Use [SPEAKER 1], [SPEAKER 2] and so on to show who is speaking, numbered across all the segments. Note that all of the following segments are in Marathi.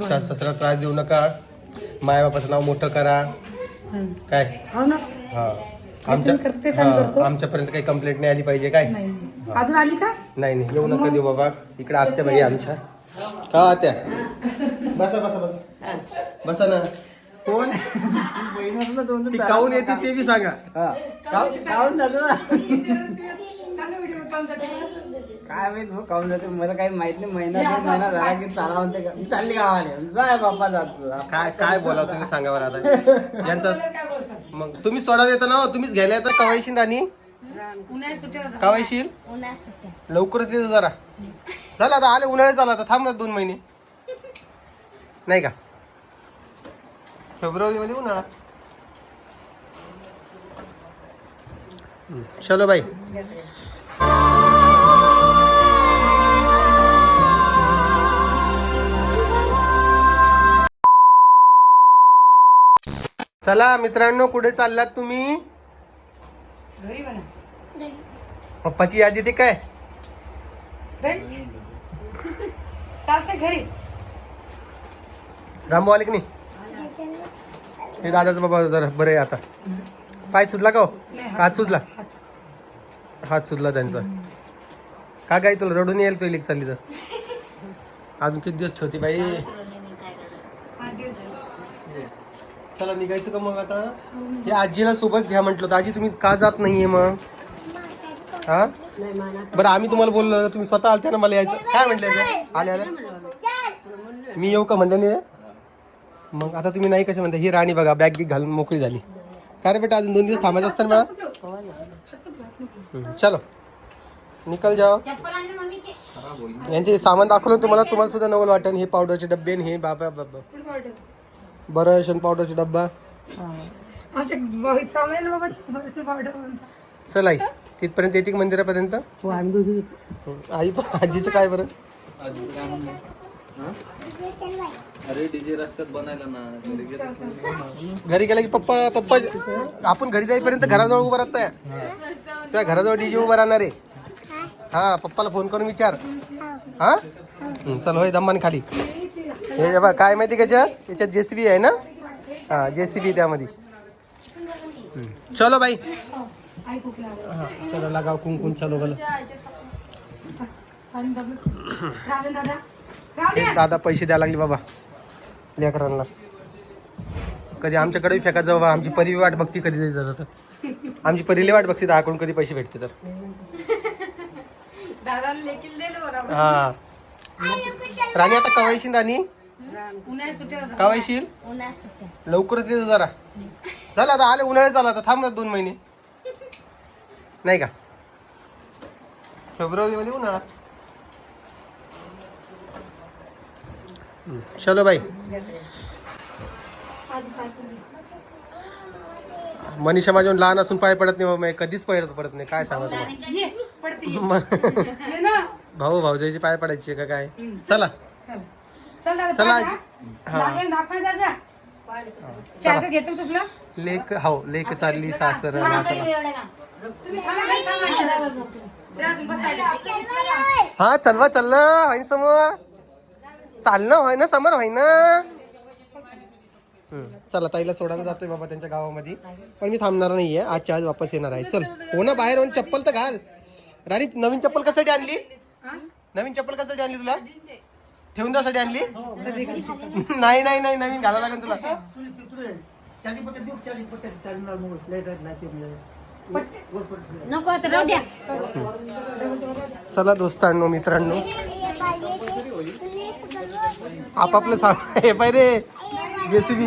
[SPEAKER 1] सास सासरा त्रास देऊ नका. माय बापाचं नाव मोठं करा.
[SPEAKER 2] हं.
[SPEAKER 1] काय?
[SPEAKER 2] हो ना.
[SPEAKER 1] हा. आमच्या
[SPEAKER 2] करतो करतो.
[SPEAKER 1] हा, आमच्यापर्यंत काही कंप्लेंट नाही आली पाहिजे काय?
[SPEAKER 2] नाही नाही. अजून आली का?
[SPEAKER 1] नाही नाही. येऊ नका देऊ बाबा. इकडे आत्या बाई आमच्या. का आत्या? बसा बसा बसा. बसा ना. कोण? ती काऊन येते ते बी सांगा.
[SPEAKER 3] काऊन जातो. काय माहीत भाऊ काऊन जातो? मला काही माहीत नाही महिना दीड महिना झाला की चाला म्हणते का- मी चालली गावाले. जाय बाप्पा जातो
[SPEAKER 1] काय काय बोला तुम्ही सांगा बरं आता. यांचं मग तुम्ही सोडायला येता ना हो, तुम्हीच घ्यायला येता कवायशील राणी?
[SPEAKER 2] उन्हाळ्यात सुट्ट्या होत्या.
[SPEAKER 1] कवायशील लवकरच येतो जरा. झालं आता आले उन्हाळ्यात झाला आता. थांब ना दोन महिने. नाही का? फेब्रुवारी मध्ये उन्हाळा. हम्म, चलो बाई चला मित्रांनो कुठे चाललात तुम्ही?
[SPEAKER 2] घरी म्हणा.
[SPEAKER 1] पप्पाची यादी ते काय?
[SPEAKER 2] घरी? चालतंय घरी.
[SPEAKER 1] रामभाऊ आले की नाही? हे दादाचं बाबा जरा बरं आहे आता. पाय सुजला का हो? हात सुजला. हात. सुजला त्यांचा. का काय तुला रडून येईल तो लेक चालली तर? अजून किती दिवस ठेवते बाई
[SPEAKER 2] आठ दिवस झाले.
[SPEAKER 1] चला निघायचं का मग आता? हे आजीला सोबत घ्या म्हटलं होतं. आजी तुम्ही का जात नाहीये मग? हा? बरं आम्ही तुम्हाला बोललो ना, तुम्ही स्वतः आलते ना मला यायचं? काय म्हटलं याचं? आले आले. मी येऊ का म्हणलं नाही? मग आता तुम्ही नाही कसं म्हणता? ही राणी बघा बॅग गिग घालून मोकळी झाली. काय रे बेटा अजून दोन दिवस थांबायचं असतं ना मला? चलो. निकल जाओ. यांचे सामान दाखवलं तुम्हाला तुम्हाला सुद्धा नवल वाटण हे पावडरचे डब्बे आणि हे बाबा बाबा.
[SPEAKER 2] कुठं पावडर?
[SPEAKER 1] ब्रश आणि पावडरचा डब्बा.
[SPEAKER 2] आमच्या ब- सामान बाबा बरंच पावडर म्हणतात.
[SPEAKER 1] चल आई तिथपर्यंत येते का मंदिरापर्यंत?
[SPEAKER 2] हो आम्ही दोघी
[SPEAKER 1] हम्म, आई पण आजीचं काय बरं?
[SPEAKER 3] अरे डीजे रस्त्यात बनायला ना
[SPEAKER 1] घरी गेला की पप्पा पप्पा आपण घरी जाईपर्यंत घराजवळ उभा राहताय. त्या घराजवळ डीजे उभा राहणार आहे. हा पप्पाला फोन करून विचार. हा? चल होय दम्माने खाली. हे बघा काय माहिती का याच्यात याच्यात जेसीबी आहे ना? हा जेसीबी त्यामध्ये. चलो बाई. हा चलो लगाव कुंकुम चलो बोलो.
[SPEAKER 2] दादा
[SPEAKER 1] पैसे द्यायला लागले बाबा लेकरांना. कधी आमच्याकडे फेका जाऊ बा आमची परी वाट बघती कधी देत जातं आमची परीले वाट बघती दाखवून कधी पैसे भेटते तर. हा. राणी आता कवायशील राणी?
[SPEAKER 2] उन्हाळ्यात सुट्ट्या.
[SPEAKER 1] कवायशील लवकरच येतो जरा. झालं आता आले उन्हाळ्यात झाला आता. थांब ना दोन महिने. नाही का? फेब्रुवारी मध्ये उन्हाळा. हम्म, चलो बाई. मनीषा माझ्याहून लहान असून पाय पडत नाही बाबा. कधीच पाय पडत नाही. काय सांगा तुम्हाला?
[SPEAKER 2] ये पडते ये.
[SPEAKER 1] मग
[SPEAKER 2] ये ना.
[SPEAKER 1] भाऊ भाऊजाईची पाय पडायची का काय? चला.
[SPEAKER 2] चल. चल दादा. हा. घ्यायचं तुला?
[SPEAKER 1] लेक हो लेक चालली सासर
[SPEAKER 2] तुम्ही थांबा थांबा. बसायला.
[SPEAKER 1] हा चलवा चल ना होईन समोर? चालणं होय ना समोर होय ना? हम्म, चला ताईला सोडायला जातोय बाबा त्यांच्या गावामध्ये. पण मी थांबणार नाहीये. आजच्या आज वापस येणार आहे. चल. हो ना बाहेर होऊन चप्पल तर घाल. राणी नवीन चप्पल कशासाठी आणली? नवीन चप्पल कशासाठी आणली तुला? ठेवून द्यासाठी आणली? नाही नाही नाही नवीन घालायला लागेल तुला.
[SPEAKER 4] नको आता राहू द्या.
[SPEAKER 1] चला दोस्तांनो मित्रांनो. आपापलं सांग. हे पाय रे. जेसीबी.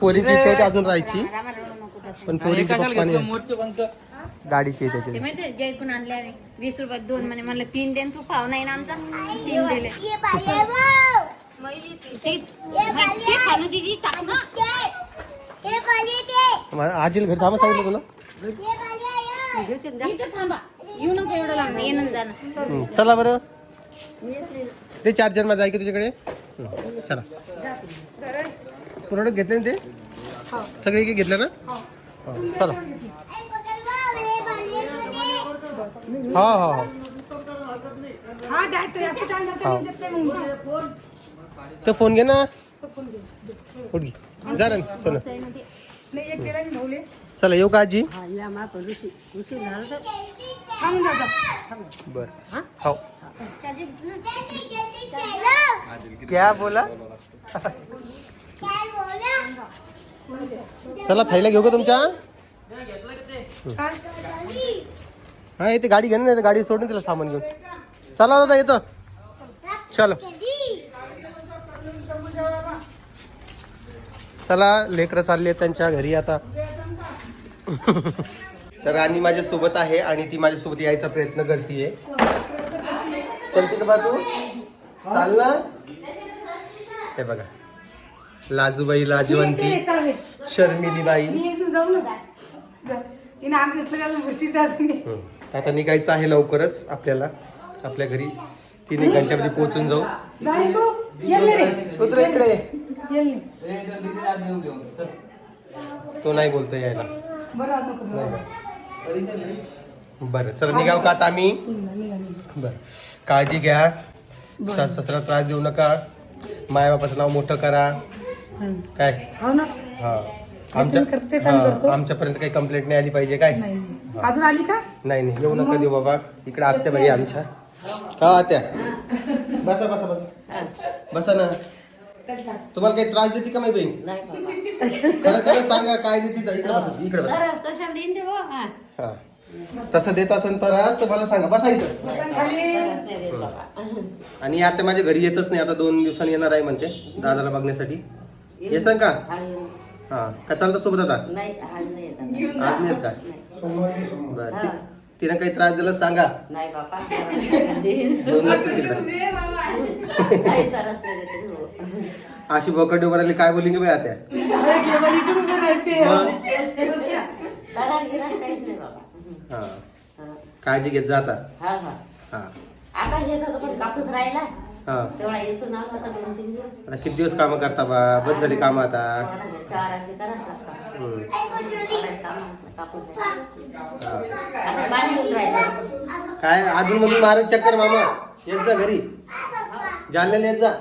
[SPEAKER 1] पोरीची इच्छा अजून राहायची. पण पोरीचे पप्पा नाही गाडीची त्याची
[SPEAKER 4] माहिती जयकून आणले आम्ही. वीस रुपयात दोन म्हणे म्हणलं तीन देन तू पाव. नाही ना आमचा? तीन दिले. ते. ते खालू दिदी टाक ना.
[SPEAKER 1] मग आजीला घरी थांबा सांगितलं तुला.
[SPEAKER 4] थांबा. येऊ नका एवढं लांब. येणं जाणं
[SPEAKER 1] हम्म, चला बरं. ते चार्जर माझं आहे की तुझ्याकडे चला. प्रोडक्ट घेतले ना ते? सगळे काही घेतले ना? हो, चला. हा हा हा.
[SPEAKER 2] हा ते
[SPEAKER 1] हा. फोन घे ना.
[SPEAKER 2] तो फोन घे.
[SPEAKER 1] उठ घे. जा सोनं.
[SPEAKER 2] भाऊले
[SPEAKER 1] चला येऊ का आजी? बर. हो. क्या बोला? चला थैला घेऊ का तुमच्या? हा येते गाडी घेणं ना नाही गाडी सोडून तिला सामान घेऊन. चला दादा येतो. चलो. चला लेकरं चालले आहेत त्यांच्या घरी आता. तर राणी माझ्यासोबत आहे आणि ती माझ्यासोबत यायचा प्रयत्न करते चलते का बा तू. चाल ना. हे बघा. लाजूबाई लाजवंती
[SPEAKER 2] चालेल
[SPEAKER 1] शर्मिली बाई
[SPEAKER 2] मी एकदम जाऊ ना जा. हिने आग घेतलं का बशीत असं नाही.
[SPEAKER 1] हम्म. आता निघायचं आहे लवकरच आपल्याला आपल्या घरी. तीन एक घंट्यामध्ये पोहोचून जाऊ.
[SPEAKER 2] तू नाही
[SPEAKER 1] तो नाही बोलतो यायला.
[SPEAKER 2] बरं
[SPEAKER 1] चला निघाव का आता आम्ही? बरं. काळजी घ्या. सास ससरा त्रास देऊ नका. माय बापाचं नाव मोठं करा. काय?
[SPEAKER 2] हो ना.
[SPEAKER 1] हा. आमच्या
[SPEAKER 2] करते, काम करतो.
[SPEAKER 1] हा, आमच्यापर्यंत काही कंप्लेंट नाही आली पाहिजे काय?
[SPEAKER 2] नाही नाही. अजून आली का?
[SPEAKER 1] नाही नाही. येऊ नका देऊ बाबा. इकडे आत्या बाई आमच्या. का आत्या? बसा बसा बसा. बसा ना. तुम्हाला काही त्रास देते का माझी बहीण? खरं खरं सांगा काय देते तर इकडे बसा इकडे बसा. हा. तसं देत असेल तर आज तर मला सांगा. बसा इथं.
[SPEAKER 2] खाली.
[SPEAKER 1] आणि आता माझ्या घरी येतच नाही. आता दोन दिवसांनी येणार आहे म्हणजे दादाला बघण्यासाठी. येसान का? हा का चालतं सोबत आता? आज नाही येत का? बरं तिनं काही त्रास दिला सांगा.
[SPEAKER 5] नाही बापा
[SPEAKER 1] दोन लागतील तिकडे
[SPEAKER 5] काही त्रास नाही देत रे हो.
[SPEAKER 1] अशी बोकड उभारली काय बोलिंग बाई मग?
[SPEAKER 5] काहीच नाही बाबा.
[SPEAKER 1] हा.
[SPEAKER 5] हा.
[SPEAKER 1] काळजी घेत जा आता.
[SPEAKER 5] हा हा.
[SPEAKER 1] हा.
[SPEAKER 5] आता येत होतं पण कापूस राहिला.
[SPEAKER 1] हा.
[SPEAKER 5] तेवढा येतो ना आता दोन तीन दिवस.
[SPEAKER 1] आता किती दिवस कामं करता बा? बस झाली कामं आता.
[SPEAKER 5] लागतात.
[SPEAKER 1] हम्म.
[SPEAKER 5] कामं.
[SPEAKER 1] हा.
[SPEAKER 5] पाणी येऊन राहिलं.
[SPEAKER 1] काय? अजून मधून मारत चक्कर मामा. येत जा घरी. जालन्याला येत जा.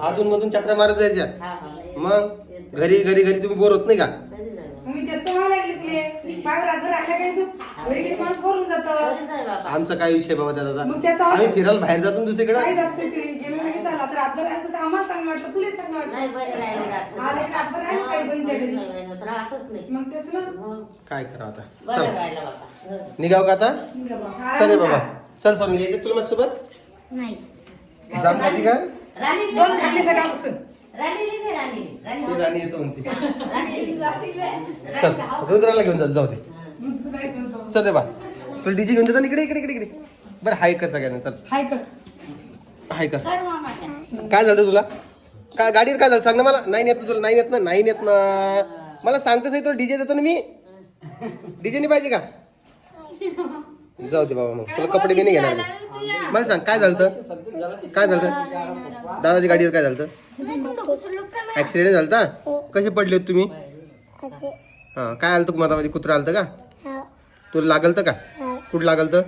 [SPEAKER 1] अजून मधून चक्र मारत जायच्या.
[SPEAKER 5] हा हा
[SPEAKER 1] मग? घरी घरी घरी तुम्ही बोर होत नाही का?
[SPEAKER 5] कधी जायचं.
[SPEAKER 2] मी तेच तर राहिला तू घरी गेली माणूस जात.
[SPEAKER 5] बाबा.
[SPEAKER 1] आमचा काय विषय बाबा
[SPEAKER 2] मग त्याचा-
[SPEAKER 1] आम्ही फिरायला बाहेर जातो दुसरीकडे?
[SPEAKER 2] जात नाही गेलं नाही की चालला तर राहिलं तसं आम्हाला चांगलं वाटलं तुला चांगलं वाटलं.
[SPEAKER 5] नाही बरे राहिले रात्र.
[SPEAKER 2] आले का रात्र राहिले काही बहिणीच्या घरी?
[SPEAKER 5] नाही, नाही, नाही, राहतच नाही.
[SPEAKER 2] मग तेच ना.
[SPEAKER 5] मग
[SPEAKER 1] काय करावं आता?
[SPEAKER 5] बरं
[SPEAKER 1] चल.
[SPEAKER 5] राहिलं बाबा.
[SPEAKER 1] निघाव का आता?
[SPEAKER 2] निघा बा. काय
[SPEAKER 1] चल रे? बाबा. चल सोडून यायचं तुला माझ्यासोबत?
[SPEAKER 4] नाही.
[SPEAKER 1] जाम खाती का?
[SPEAKER 5] राणी
[SPEAKER 2] दोन खाल्ले सगळ्यापासून
[SPEAKER 1] ती राणी येतो म्हणते.
[SPEAKER 5] राणी
[SPEAKER 1] चल रुद्राला घेऊन जात जाऊ दे. चल रे बा. तुला डीजे घेऊन जातो ना इकडे इकडे इकडे इकडे. बरं हाय कर सगळ्यांना चल.
[SPEAKER 2] हाय कर.
[SPEAKER 1] हाय कर. काय झालं तुला? काय गाडीवर काय झालं? सांग ना मला. नाही नेत ना तुला नाही नेत ना नाही नेत ना. मला सांगतेच आहे तुला डीजे देतो ना मी. डीजे नाही पाहिजे का? जाऊ दे बाबा मग. तुला कपडे बी नाही घेणार मी. मला सांग काय झालं काय झालं दादाच्या गाडीवर काय झालं ऍक्सिडेंट झालता? कसे पडले होते तुम्ही? हा काय आलं तुम्हाला? मध्ये कुत्रा आलतं का? तुला लागल का? कुठं लागल तर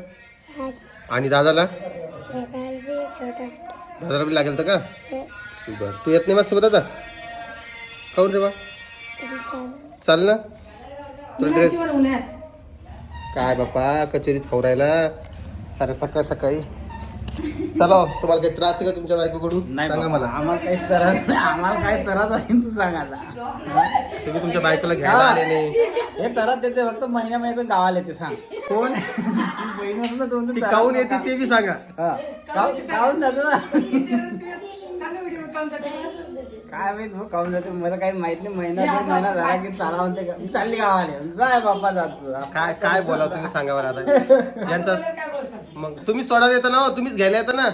[SPEAKER 1] आणि दादाला? दादाला बी लागेल का? बर. तू येत नाही माझ्यासोबत आता? काऊन रे बा? चाल. ना. तुला ड्रेस
[SPEAKER 2] उन्हाळ्यात?
[SPEAKER 1] काय बापा कचोरीच खाऊ राहिला सारे सकाळ सकाळी. चला तुम्हाला काही त्रास आहे का तुमच्या बायकोकडून?
[SPEAKER 3] नाही
[SPEAKER 1] सांगा मला.
[SPEAKER 3] आम्हाला काहीच त्रास नाही आम्हाला काय त्रास असेल तू सांग
[SPEAKER 1] तुम्ही तुमच्या बायकोला घ्यायला आले नाही?
[SPEAKER 3] हे त्रास देते फक्त महिन्या महिन्यात गावाला येते सांग.
[SPEAKER 1] कोण?
[SPEAKER 3] ती बहीण असेल ना दोन
[SPEAKER 1] ती काऊन येते ते बी सांगा.
[SPEAKER 3] काऊन जातो. काय माहीत भाऊ काऊन जाते? मला काही माहीत नाही महिना दोन महिना झाला की चाला म्हणते का? मी चालली गावाला. जाय बाप्पा जातो.
[SPEAKER 1] काय काय बोला तुम्ही सांगा बरं आता? यांचं मग तुम्ही सोडायला येता ना हो, तुम्हीच घ्यायला येता ना?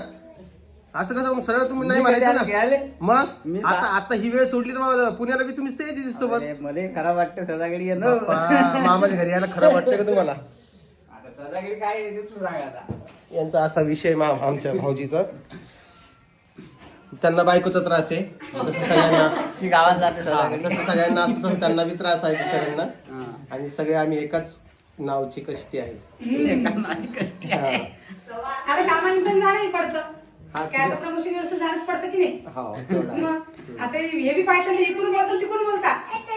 [SPEAKER 1] असं कसं मग सरळ तुम्ही नाही
[SPEAKER 3] मी कधी
[SPEAKER 1] म्हणायचं ना?
[SPEAKER 3] घ्यायले?
[SPEAKER 1] मग?
[SPEAKER 3] मी सा-
[SPEAKER 1] आता आता ही वेळ सोडली तर बाबा पुण्याला बी तुम्हीच ते सोबत
[SPEAKER 3] अरे, मला खराब वाटतं सदागडी ये ना
[SPEAKER 1] बाप्पा, मामाच्या घरी यायला खरं वाटतं का तुम्हाला?
[SPEAKER 3] आता सदागडी काय येते तू सांग आता.
[SPEAKER 1] यांचा असा विषय मा आमच्या भाऊजीचा. त्यांना बायकोचा त्रास आहे. तसं सगळ्यांना
[SPEAKER 3] गावात जाते
[SPEAKER 1] हा, तसं सगळ्यांना असं तसं त्यांना बी त्रास आहे बिचाऱ्यांना.
[SPEAKER 3] हा.
[SPEAKER 1] आणि सगळे आम्ही एकाच नावची कष्टी आहेत
[SPEAKER 3] माझी कष्टी आहे
[SPEAKER 1] हा.
[SPEAKER 2] अरे कामानिमित्त जाणंही पडतं.
[SPEAKER 1] हा,
[SPEAKER 2] काय आता प्रमोशन व्यवस्थित जाणंच पडतं की नाही?
[SPEAKER 1] हो तेवढं आहे.
[SPEAKER 2] मग आता हे बी पाहिजे इकडून बोलतात तिकडून बोलता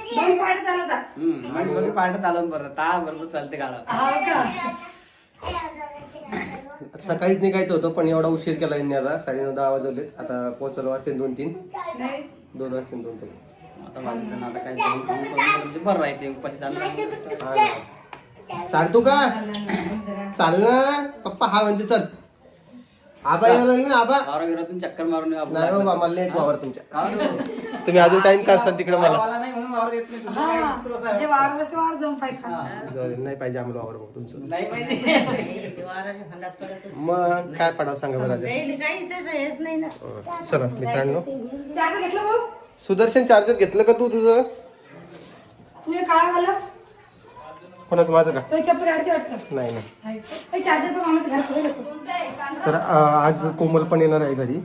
[SPEAKER 2] दोन पाहिजे चालवता
[SPEAKER 3] हम्म, आणि मग पाठ चालवून बरं ता बरोबर चालते गाडा
[SPEAKER 2] हा का?
[SPEAKER 1] सकाळीच निघायचं होतं पण एवढा उशीर केला यांनी आता. साडेनऊ दहा वाजवलेत. आता पोहोचलो वाजते दोन तीन.
[SPEAKER 2] नाही
[SPEAKER 1] दोन वाजते दोन तीन.
[SPEAKER 3] आता माझं तर आता काय जाऊन खाऊन करून म्हणजे बरं राहते उपाशी चालतं
[SPEAKER 1] का? चाल ना. पप्पा हा म्हणजे चल. आबा यायला लागले ना आबा.
[SPEAKER 3] वारा गिरातून चक्कर मारून आपण.
[SPEAKER 1] नाही बाबा मला यायचं वावर तुमच्या.
[SPEAKER 3] नको?
[SPEAKER 1] तुम्ही अजून टाइम का असाल तिकडे मला?
[SPEAKER 3] मला नाही म्हणून वावर येत नाही दुसरं काही दुसरं असं आहे.
[SPEAKER 2] जे वारलं ते वार जाऊन पाहिजे
[SPEAKER 1] जाऊ दे, नाही पाहिजे आम्हाला वावर भाऊ तुमचं.
[SPEAKER 3] नाही पाहिजे.
[SPEAKER 5] ते वाराच्या फंदात पडत
[SPEAKER 1] मग काय पडावं सांगा बरं
[SPEAKER 5] काहीच त्याचं हेच नाही ना.
[SPEAKER 1] चला मित्रांनो.
[SPEAKER 2] चार्जर घेतलं भाऊ?
[SPEAKER 1] सुदर्शन चार्जर घेतलं का तू तुझं?
[SPEAKER 2] तू हे काळावाला?
[SPEAKER 1] कोणाचं माझं का?
[SPEAKER 2] तो चप्पल अडते वाटतं.
[SPEAKER 1] नाही नाही.
[SPEAKER 2] चार्जर पण मामाचं
[SPEAKER 1] तर अं, आज कोमल पण येणार आहे घरी.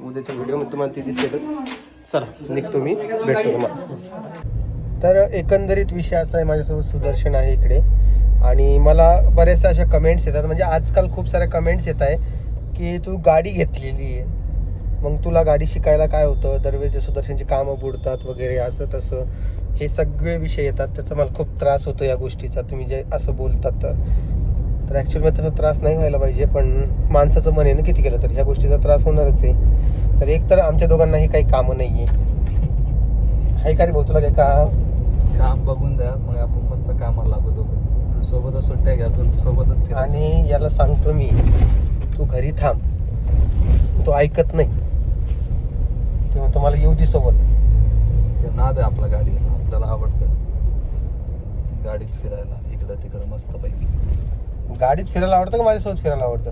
[SPEAKER 1] उद्याच्या व्हिडिओमध्ये तुम्हाला ती दिसेलच. चला निघतो मी. भेटतो तुम्हाला. तर एकंदरीत विषय असा आहे माझ्यासोबत सुदर्शन आहे इकडे. आणि मला बऱ्याचशा अशा कमेंट्स येतात. म्हणजे आजकाल खूप साऱ्या कमेंट्स येत आहे की तू गाडी घेतलेली आहे. मग तुला गाडी शिकायला काय होतं? दरवेळेस सुदर्शनची कामं बुडतात वगैरे असं तसं. हे सगळे विषय येतात त्याचा मला खूप त्रास होतो या गोष्टीचा. तुम्ही जे असं बोलतात तर. तर ॲक्च्युअली तसा त्रास नाही व्हायला पाहिजे पण माणसाचं मन आहे ना किती केलं तर. ह्या गोष्टीचा त्रास होणारच आहे. तर एक तर आमच्या दोघांनाही काही कामं नाही आहे आहे का रे भाऊ तुला काही काम
[SPEAKER 6] काम बघून द्या मग आपण मस्त कामाला लागू दोघं. सोबतच सुट्ट्या घ्या सोबतच.
[SPEAKER 1] आणि याला सांगतो मी तू घरी थांब. तो ऐकत नाही. तेव्हा तुम्हाला येऊ दे सोबत
[SPEAKER 6] ते नाद आहे आपला गाडी आपल्याला आवडतं गाडीत फिरायला. इकडं तिकडं मस्त पैकी.
[SPEAKER 1] गाडीत फिरायला आवडतं का माझ्यासोबत फिरायला आवडतं?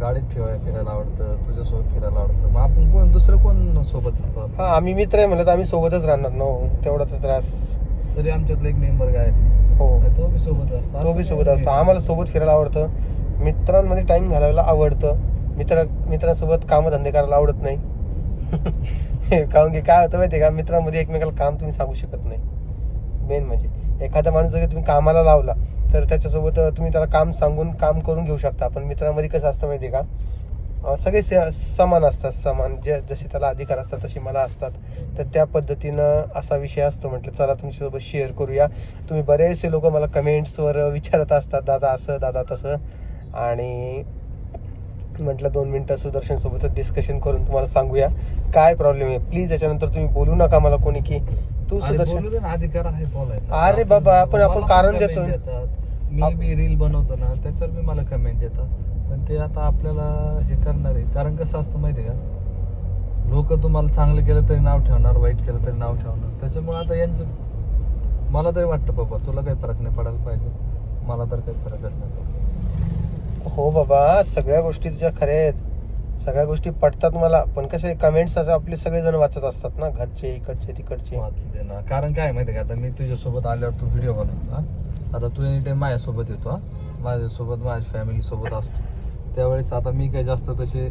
[SPEAKER 6] गाडीत फिरायला फिरायला आवडतं तुझ्यासोबत फिरायला आवडतं. मग आपण कोण दुसरं कोण सोबत राहतो?
[SPEAKER 1] हा आम्ही मित्र आहे म्हणलं तर आम्ही सोबतच राहणार नो तेवढा तर त्रास.
[SPEAKER 6] तरी आमच्यातला एक मेंबर काय
[SPEAKER 1] हो.
[SPEAKER 6] तो बी सोबत असतो.
[SPEAKER 1] तो बी सोबत असतो. आम्हाला सोबत फिरायला आवडतं. मित्रांमध्ये टाइम घालवायला आवडतं. मित्र मित्रांसोबत कामधंदे करायला आवडत नाही. कारण की काय होतं माहिती का? मित्रांमध्ये एकमेकाला काम तुम्ही सांगू शकत नाही. मेन म्हणजे. एखादा माणूस जरी तुम्ही कामाला लावला तर त्याच्यासोबत तुम्ही त्याला काम सांगून काम करून घेऊ शकता. पण मित्रांमध्ये कसं असतं माहिती आहे का सगळे से- समान असतात समान. जे जसे त्याला अधिकार असतात तसे मला असतात. तर त्या पद्धतीनं असा विषय असतो म्हटलं चला तुमच्यासोबत शेअर करूया. तुम्ही बरेचसे लोक मला कमेंट्सवर विचारत असतात दादा असं दादा तसं. आणि म्हटलं दोन मिनटं सुदर्शनसोबतच डिस्कशन करून तुम्हाला सांगूया. काय प्रॉब्लेम आहे? प्लीज याच्यानंतर तुम्ही बोलू नका मला कोणी की तू सुदर्शन.
[SPEAKER 6] बोलू दे ना अधिकार आहे बोलायचा.
[SPEAKER 1] अरे बाबा, आपण- आपण
[SPEAKER 6] मला
[SPEAKER 1] कारण
[SPEAKER 6] comment
[SPEAKER 1] देतोय.
[SPEAKER 6] देतात. मी रील बनवतो ना त्याच्यावर बी मला कमेंट येतात पण ते आता आपल्याला हे करणार आहे. कारण कसं असतं माहिती आहे का? लोक तुम्हाला चांगलं केलं तरी नाव ठेवणार वाईट केलं तरी नाव ठेवणार. त्याच्यामुळे आता यांचं मला तरी वाटतं बाबा तुला काही फरक नाही पडायला पाहिजे. मला तर काही फरकच नाही पडत.
[SPEAKER 1] हो बाबा सगळ्या गोष्टी तुझ्या खऱ्या आहेत. सगळ्या गोष्टी पटतात मला पण कसे कमेंट्स असं आपले सगळेजण वाचत असतात ना घरचे इकडचे तिकडचे.
[SPEAKER 6] ना. कारण काय माहिती आहे का? आता मी तुझ्यासोबत आल्यावर तू व्हिडिओ बनवतो हा. आता तू एनी टाइम माझ्यासोबत येतो हा. माझ्यासोबत माझ्या फॅमिली सोबत असतो. त्यावेळेस आता मी काही जास्त तसे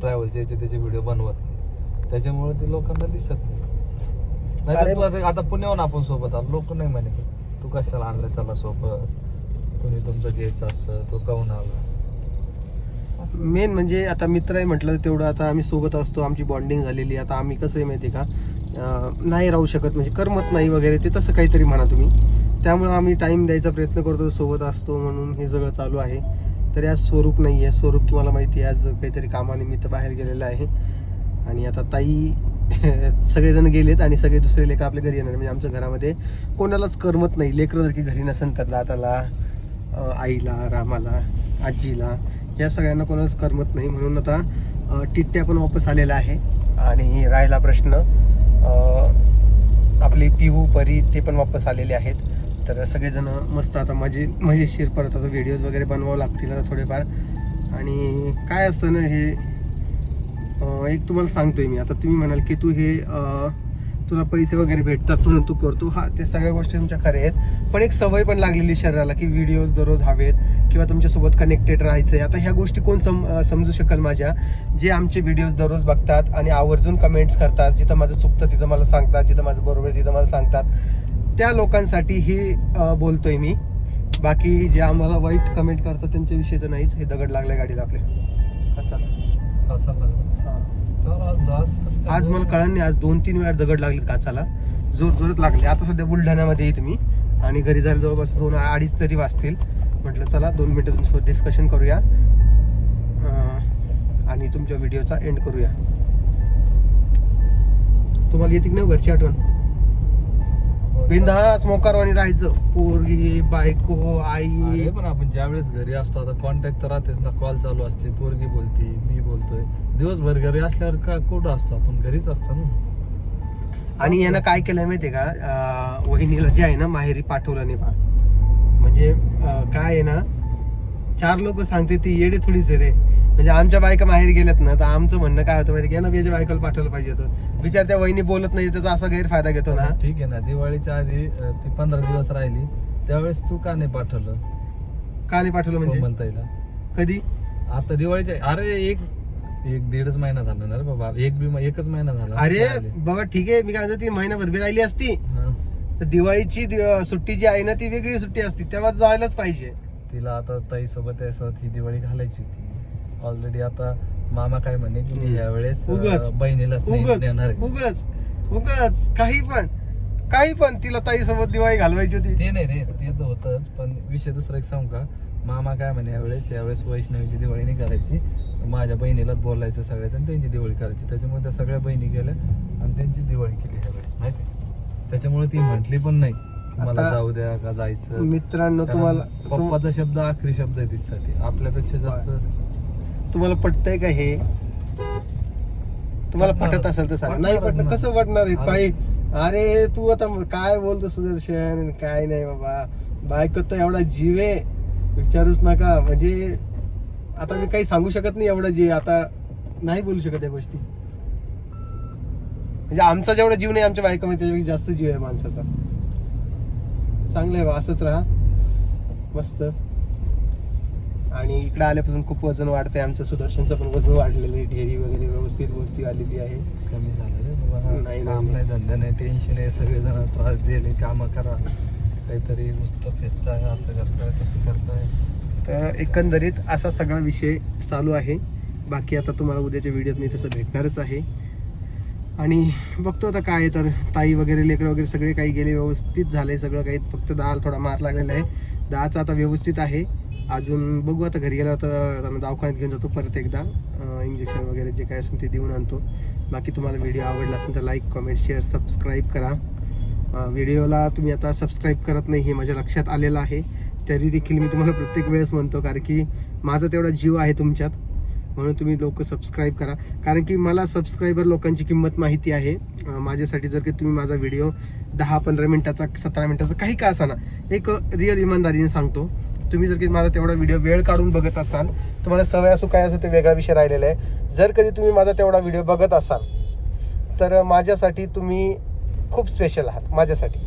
[SPEAKER 6] ट्रॅव्हलचे याचे त्याचे व्हिडिओ बनवत नाही. त्याच्यामुळे ते लोकांना दिसत नाही. तू आता आता पुण्याहून आपण सोबत आलो. लोक नाही म्हणे तू कशाला आणलं त्याला सोबत? तुम्ही तुमचं घ्यायचं असतं तो काहून आला?
[SPEAKER 1] मेन म्हणजे आता मित्र आहे म्हटलं तेवढं आता आम्ही सोबत असतो आमची बॉन्डिंग झालेली आता आम्ही कसं आहे माहिती आहे का? नाही राहू शकत म्हणजे करमत नाही वगैरे ते तसं काहीतरी म्हणा तुम्ही. त्यामुळे आम्ही टाईम द्यायचा प्रयत्न करतो सोबत असतो म्हणून हे सगळं चालू आहे. तरी आज स्वरूप नाही आहे स्वरूप तुम्हाला माहिती आहे आज काहीतरी कामानिमित्त बाहेर गेलेलं आहे. आणि आता ताई सगळेजण गेलेत आणि सगळे दुसरे लेकर आपल्या घरी येणार म्हणजे आमच्या घरामध्ये कोणालाच करमत नाही. लेकरं जर की घरी नसेल तर दादाला आईला रामाला आजीला या सगळ्यांना कोणाच करमत नाही म्हणून आता टिट्ट्या पण वापस आलेला आहे. आणि राहिला प्रश्न आपले पिहू परी ते पण वापस आलेले आहेत. तर सगळेजण मस्त आता मजे मजेशीर परत आता व्हिडिओज वगैरे बनवावं लागतील आता थोडेफार. आणि काय असतं ना हे एक तुम्हाला सांगतोय मी. आता तुम्ही म्हणाल की तू हे तुला पैसे वगैरे भेटतात म्हणून तू करतो. हा ते सगळ्या गोष्टी तुमच्या खऱ्या आहेत. पण एक सवय पण लागलेली शरीराला की व्हिडिओज दररोज हवेत किंवा तुमच्यासोबत कनेक्टेड राहायचं आहे आता ह्या गोष्टी कोण सम समजू शकेल माझ्या? जे आमचे व्हिडिओज दररोज बघतात आणि आवर्जून कमेंट्स करतात जिथं माझं चुकतं तिथं मला सांगतात जिथं माझं बरोबर आहे तिथं मला सांगतात. त्या लोकांसाठी हे बोलतोय मी. बाकी जे आम्हाला वाईट कमेंट करतात त्यांच्या विषयीचं नाहीच. हे दगड लागलाय गाडीला आपल्या
[SPEAKER 6] लागला
[SPEAKER 1] हा.
[SPEAKER 6] आज
[SPEAKER 1] मला कळलं नाही आज दोन तीन वेळा दगड लागले काचाला. जोर जोरात लागले. आता सध्या बुलढाण्यामध्ये येत मी आणि घरी जायला जवळपास दोन अडीच तरी वाजतील. म्हटलं चला दोन मिनटं तुमच्यासोबत डिस्कशन करूया. आणि तुमच्या व्हिडिओचा एंड करूया. तुम्हाला येते की नाही घरची आठवण? बिंदास मोकारवाणी राहायचं. पोरगी बायको आई.
[SPEAKER 6] अरे पण आपण ज्यावेळेस घरी असतो आता कॉन्टॅक्ट तर राहतेच ना. कॉल चालू असते पोरगी बोलते मी बोलतोय. दिवसभर घरी असल्यावर का कुठं असतो? आपण घरीच असतो ना.
[SPEAKER 1] आणि यानं काय केलंय माहितीये का? वहिनीला जे आहे ना माहेरी पाठवलं नाही बा. म्हणजे काय आहे ना चार लोक सांगते ती येडे थोडीच रे. म्हणजे आमच्या बायका माहेरी गेल्यात ना तर आमचं म्हणणं काय होतं माहिती ना याच्या बायकोला पाठवलं पाहिजे होतं. विचार त्या वहिनी बोलत नाही त्याचा असा गैरफायदा घेतो ना.
[SPEAKER 6] ठीक आहे ना दिवाळीच्या आधी ती पंधरा दिवस राहिली त्यावेळेस तू का नाही पाठवलं?
[SPEAKER 1] का नाही पाठवलं म्हणजे?
[SPEAKER 6] कोमलताईला
[SPEAKER 1] कधी?
[SPEAKER 6] आता दिवाळीच्या अरे एक एक दीडच महिना झाला ना बाबा. एक बी एकच महिना झाला.
[SPEAKER 1] अरे. बाबा ठीक आहे. मी काय म्हणतो ती महिनाभर बी राहिली असती. तर दिवाळीची सुट्टी जी आहे ना ती वेगळी सुट्टी असती. तेव्हा जायलाच पाहिजे.
[SPEAKER 6] तिला आता ताई सोबत ही दिवाळी घालायची होती. ऑलरेडी आता मामा काय म्हणे की मी यावेळेस
[SPEAKER 1] उगाच.
[SPEAKER 6] बहिणीलाच नाही
[SPEAKER 1] उगच
[SPEAKER 6] आहे.
[SPEAKER 1] उगच उगच काही पण काही पण तिला ताई सोबत दिवाळी घालवायची होती.
[SPEAKER 6] ते नाही रे ते तर होतच पण विषय दुसरा एक सांगू का? मामा काय म्हणे यावेळेस यावेळेस वैष्णवीची दिवाळी नाही करायची. माझ्या बहिणीलाच बोलायचं सगळ्याच आणि त्यांची दिवाळी करायची. त्याच्यामुळे त्या सगळ्या बहिणी गेल्या आणि त्यांची दिवाळी केली यावेळेस माहिती त्याच्यामुळे ती म्हटली पण नाही मला
[SPEAKER 1] आता
[SPEAKER 6] जाऊ द्या का जायचं?
[SPEAKER 1] मित्रांनो
[SPEAKER 6] कारण
[SPEAKER 1] तुम्हाला तुम-
[SPEAKER 6] पप्पाचा शब्द आखरी शब्द आहे तिच्यासाठी. आपल्यापेक्षा जास्त
[SPEAKER 1] तुम्हाला पटतंय का हे? तुम्हाला. पटत असेल तर सांगा. नाही पटलं. कसं पटणार आहे. काही अरे तू आता काय बोलतो सुदर्शन? काय नाही बाबा. बायको तर एवढा जीव आहे. विचारूच नका. म्हणजे आता मी काही सांगू शकत नाही एवढा जीव. आता नाही बोलू शकत या गोष्टी. म्हणजे आमचा जेवढा जीव नाही आमच्या बायकोमध्ये त्याच्यापेक्षा जास्त जीव आहे माणसाचा. चांगलं आहे बा असंच राहा. मस्त. आणि इकडे आल्यापासून खूप वजन वाढतंय. आमचं सुदर्शनचं पण वजन वाढलेलं आहे. ढेरी वगैरे व्यवस्थित वरती आलेली आहे.
[SPEAKER 6] कमी झालं
[SPEAKER 1] नाही,
[SPEAKER 6] काम
[SPEAKER 1] नाही.
[SPEAKER 6] धंदा नाही. टेन्शन आहे. सगळेजण त्रास दिले. काम करा. काहीतरी नुसतं फिरताय असं करताय तसं करताय.
[SPEAKER 1] तर एकंदरीत असा सगळा विषय चालू आहे. बाकी आता तुम्हाला उद्याच्या व्हिडिओत मी तसं भेटणारच आहे. आणि बघतो आता काय तर ताई वगैरे लेकरं वगैरे सगळे काही गेले. व्यवस्थित झाले सगळं काही. फक्त दहा थोडा मार लागलेला आहे. दहाचा आता व्यवस्थित आहे. अजून बघू आता घरी गेलं तर आता दवाखान्यात घेऊन जातो परत एकदा. इंजेक्शन वगैरे जे काय असेल ते देऊन आणतो. बाकी तुम्हाला व्हिडिओ आवडला असेल तर लाईक कमेंट शेअर सबस्क्राईब करा. व्हिडिओला तुम्ही आता सबस्क्राईब करत नाही हे माझ्या लक्षात आलेलं आहे. तरी देखील मी तुम्हाला प्रत्येक वेळेस म्हणतो कारण की माझा तेवढा जीव आहे तुमच्यात. म्हणून तुम्ही लोक सबस्क्राईब करा. कारण की मला सबस्क्रायबर लोकांची किंमत माहिती आहे. माझ्यासाठी जर की तुम्ही माझा व्हिडिओ दहा पंधरा मिनिटाचा सतरा मिनिटाचा काही का असाना एक रिअल इमानदारीने सांगतो. तुम्ही जर की माझा तेवढा व्हिडिओ वेळ काढून बघत असाल तुम्हाला सवय असो काय असो ते वेगळा विषय राहिलेला आहे. जर कधी तुम्ही माझा तेवढा व्हिडिओ बघत असाल तर माझ्यासाठी तुम्ही खूप स्पेशल आहात माझ्यासाठी.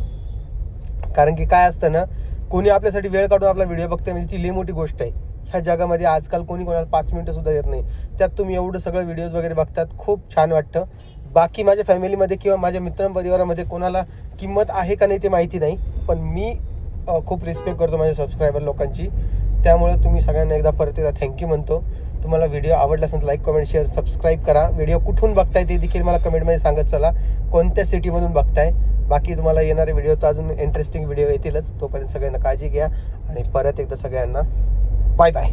[SPEAKER 1] कारण की काय असतं ना कोणी आपल्यासाठी वेळ काढून आपला व्हिडिओ बघते म्हणजे ती लई मोठी गोष्ट आहे. ह्या जगामध्ये आजकाल कोणी कोणाला पाच मिनटंसुद्धा येत नाही. त्यात तुम्ही एवढं सगळं व्हिडिओज वगैरे बघतात खूप छान वाटतं. बाकी माझ्या फॅमिलीमध्ये किंवा माझ्या मित्रपरिवारामध्ये कोणाला किंमत आहे का नाही ते माहिती नाही पण मी खूप रिस्पेक्ट करतो माझ्या सबस्क्रायबर लोकांची. त्यामुळे तुम्ही सगळ्यांना एकदा परत एकदा थँक्यू म्हणतो. तुम्हाला व्हिडिओ आवडला असेल तर लाईक कमेंट शेअर सबस्क्राईब करा. व्हिडिओ कुठून बघताय ते देखील मला कमेंटमध्ये सांगत चला. कोणत्या सिटीमधून बघताय? बाकी तुम्हाला येणारे व्हिडिओ तर अजून इंटरेस्टिंग व्हिडिओ येतीलच. तोपर्यंत सगळ्यांना काळजी घ्या आणि परत एकदा सगळ्यांना बाय बाय